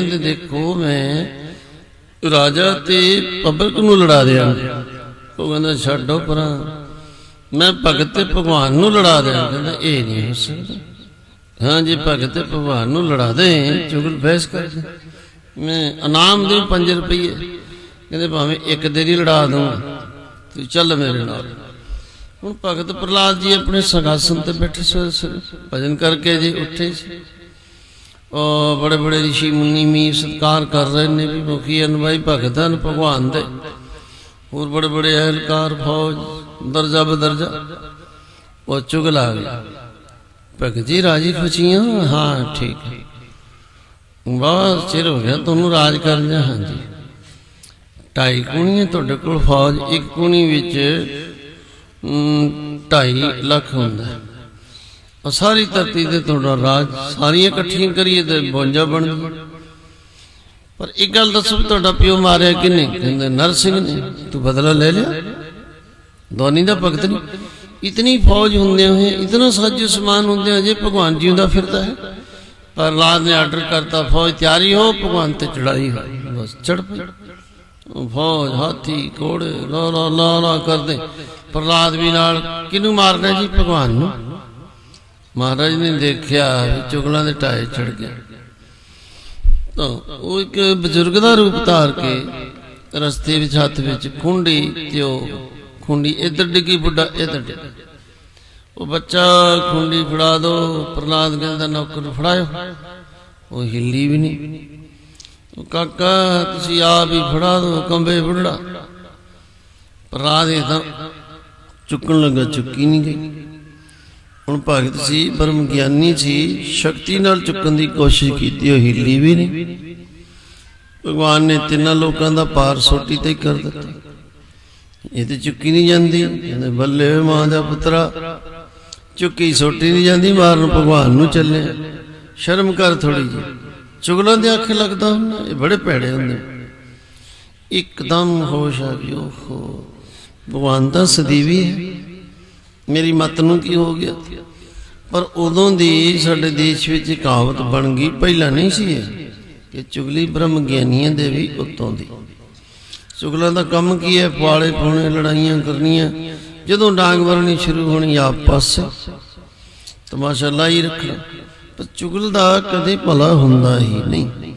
ਕਹਿੰਦੇ ਦੇਖੋ ਮੈਂ ਰਾਜਾ ਤੇ ਪਬਲਿਕ ਨੂੰ ਲੜਾ ਦਿਆਂ। ਉਹ ਕਹਿੰਦਾ, ਛੱਡੋ ਪਰਾਂ। ਮੈਂ ਭਗਤ ਤੇ ਭਗਵਾਨ ਨੂੰ ਲੜਾ ਦਿਆਂ। ਕਹਿੰਦਾ, ਇਹ ਨਹੀਂ ਹੋ ਸਕਦਾ। ਹਾਂ ਜੀ, ਭਗਤ ਤੇ ਭਗਵਾਨ ਨੂੰ ਲੜਾ ਦੇ, ਚੁਗਲ ਬਹਿਸ ਕਰ ਮੈਂ ਇਨਾਮ ਦੇ 5 ਰੁਪਏ ਕਹਿੰਦੇ, ਭਾਵੇਂ ਇੱਕ ਦੇਰੀ ਲੜਾ ਦੂੰ, ਤੂੰ ਚੱਲ ਮੇਰੇ ਨਾਲ। ਹੁਣ ਭਗਤ ਪ੍ਰਲਾਦ ਜੀ ਆਪਣੇ ਸੰਗਾਸਨ ਤੇ ਬੈਠੇ ਸਵੇਰੇ ਸਵੇਰੇ ਭਜਨ ਕਰਕੇ ਜੀ ਉੱਠੇ ਸੀ। ਉਹ ਬੜੇ ਬੜੇ ઋષਿ ਮੁਨੀ ਮੀ ਸਤਕਾਰ ਕਰ ਰਹੇ ਨੇ ਵੀ ਮੁਖੀ ਅਨਵਾਈ ਭਗਤ ਹਨ ਭਗਵਾਨ ਦੇ। ਹੋਰ ਬੜੇ ਬੜੇ ਅਹਲਕਾਰ ਫੌਜ ਦਰਜਾ ਬਦਰਜਾ। ਉਹ ਚੁਗਲ ਆ ਗਿਆ ਭਗਤ ਜੀ ਰਾਜੀ ਖੁਸ਼ੀਆਂ ਹਾਂ? ਠੀਕ ਹੈ। ਬਹੁਤ ਚਿਰ ਹੋ ਗਿਆ ਤੁਹਾਨੂੰ ਰਾਜ ਕਰਦਿਆਂ ਹਾਂਜੀ। ਢਾਈ ਕੁਣੀਆਂ ਤੁਹਾਡੇ ਕੋਲ ਫੌਜ ਇੱਕ ਕੁਣੀ ਵਿੱਚ ਅਮ, ਢਾਈ ਲੱਖ ਹੁੰਦਾ। ਹੈ। ਉਹ ਸਾਰੀ ਧਰਤੀ ਤੇ ਤੁਹਾਡਾ ਰਾਜ ਸਾਰੀਆਂ ਇਕੱਠੀਆਂ ਕਰੀਏ ਤੇ 52 ਬਣਦੀ ਪਰ ਇੱਕ ਗੱਲ ਦੱਸੋ ਵੀ ਤੁਹਾਡਾ ਪਿਓ ਮਾਰਿਆ ਕਿਨੇ? ਕਹਿੰਦੇ, ਨਰਸਿੰਘ ਨੇ। ਤੂੰ ਬਦਲਾ ਲੈ ਲਿਆ। ਦੋਨੀ ਦਾ ਭਗਤ ਨਹੀਂ। ਇਤਨੀ ਫੌਜ ਹੁੰਦੇ ਹੋਏ, ਇਤਨਾ ਸਾਜੋ ਸਮਾਨ ਹੁੰਦੇ ਹੋਏ ਭਗਵਾਨ ਜੀ ਹੁੰਦਾ ਫਿਰਦਾ ਹੈ। ਪਰ ਲਾਦ ਨੇ ਆਰਡਰ ਕਰਤਾ, ਫੌਜ ਤਿਆਰੀ ਹੋ, ਭਗਵਾਨ ਤੇ ਚੜਾਈ ਹੋ। ਬਸ ਚੜ ਪਈ। ਫੌਜ, ਹਾਥੀ, ਘੋੜੇ, ਲਾ ਲਾ ਲਾ ਲਾ ਕਰਦੇ। ਪ੍ਰਲਾਦ ਵੀ ਨਾਲ ਕਿਹਨੂੰ ਮਾਰਨਾ ਜੀ? ਭਗਵਾਨ ਨੂੰ। ਮਹਾਰਾਜ ਨੇ ਦੇਖਿਆ ਚੁਗਲਾਂ ਦੇ ਢਾਏ ਚੜ ਗਿਆ। ਤਾਂ ਉਹ ਇੱਕ ਬਜ਼ੁਰਗ ਦਾ ਰੂਪ ਧਾਰ ਕੇ ਰਸਤੇ ਵਿੱਚ, ਹੱਥ ਵਿੱਚ ਖੁੰਡੀ ਤੇ ਉਹ ਖੁੰਡੀ ਇੱਧਰ ਡਿੱਗੀ, ਬੁੱਢਾ ਇੱਧਰ ਡਿੱਗਾ। ਉਹ ਬੱਚਾ, ਖੁੰਡੀ ਫੜਾ ਦੋ ਪ੍ਰਲਾਦ ਕਹਿੰਦਾ ਨੌਕਰ ਫੜਾਇਓ। ਉਹ ਹਿੱਲੀ ਵੀ ਨਹੀਂ। ਉਹ ਕਾਕਾ, ਤੁਸੀਂ ਆਪ ਹੀ ਫੜਾ ਦੋ, ਕੰਬੇ ਬੁੱਢਾ ਪ੍ਰਲਾਦ ਇਹ ਤਾਂ ਚੁੱਕਣ ਲੱਗਾ, ਚੁੱਕੀ ਨਹੀਂ ਗਈ। ਭਗਤ ਸੀ ਬ੍ਰਹਮ ਗਿਆਨੀ ਸੀ ਸ਼ਕਤੀ ਨਾਲ ਚੁੱਕਣ ਦੀ ਕੋਸ਼ਿਸ਼ ਕੀਤੀ, ਉਹ ਹਿੱਲੀ ਵੀ ਨਹੀਂ ਭਗਵਾਨ ਨੇ ਤਿੰਨਾਂ ਲੋਕਾਂ ਦਾ ਪਾਰ ਸੋਟੀ ਤੇ ਕਰ ਦਿੱਤਾ। ਇਹ ਤੇ ਚੁੱਕੀ ਨਹੀਂ ਜਾਂਦੀ। ਕਹਿੰਦੇ, ਬੱਲੇ ਮਾਂ ਦਾ ਪੁੱਤਰਾ ਚੁੱਕੀ ਸੋਟੀ ਨਹੀਂ ਜਾਂਦੀ, ਮਾਰਨ ਭਗਵਾਨ ਨੂੰ ਚੱਲੇ ਸ਼ਰਮ ਕਰ ਥੋੜੀ ਜੀ ਚੁਗਲਾਂ ਦੇ ਅੱਖ ਲੱਗਦਾ ਹੁੰਦਾ, ਇਹ ਬੜੇ ਭੈੜੇ ਹੁੰਦੇ। ਇੱਕਦਮ ਹੋਸ਼ ਆ ਗਈ, ਓਹੋ। ਭਗਵਾਨ ਤਾਂ ਸਦੀਵੀ ਹੈ। ਮੇਰੀ ਮਤ ਨੂੰ ਕੀ ਹੋ ਗਿਆ? ਪਰ ਉਦੋਂ ਦੀ ਸਾਡੇ ਦੇਸ਼ ਵਿੱਚ ਕਹਾਵਤ ਬਣ ਗਈ, ਪਹਿਲਾਂ ਨਹੀਂ ਸੀ ਇਹ, ਕਿ ਚੁਗਲੀ ਬ੍ਰਹਮ ਗਿਆਨੀਆਂ ਦੇ ਵੀ ਉਤੋਂ ਦੀ। ਚੁਗਲਾਂ ਦਾ ਕੰਮ ਕੀ ਹੈ? ਪਾਲੇ ਪਾਉਣੇ ਲੜਾਈਆਂ ਕਰਨੀਆਂ। ਜਦੋਂ ਡਾਂਗ ਵਰਣੀ ਸ਼ੁਰੂ ਹੋਣੀ, ਆਪ ਪਾਸੇ। ਤਮਾਸ਼ਾ ਲਾਈ ਰੱਖਣਾ। ਪਰ ਚੁਗਲ ਦਾ ਕਦੇ ਭਲਾ ਹੁੰਦਾ ਹੀ ਨਹੀਂ।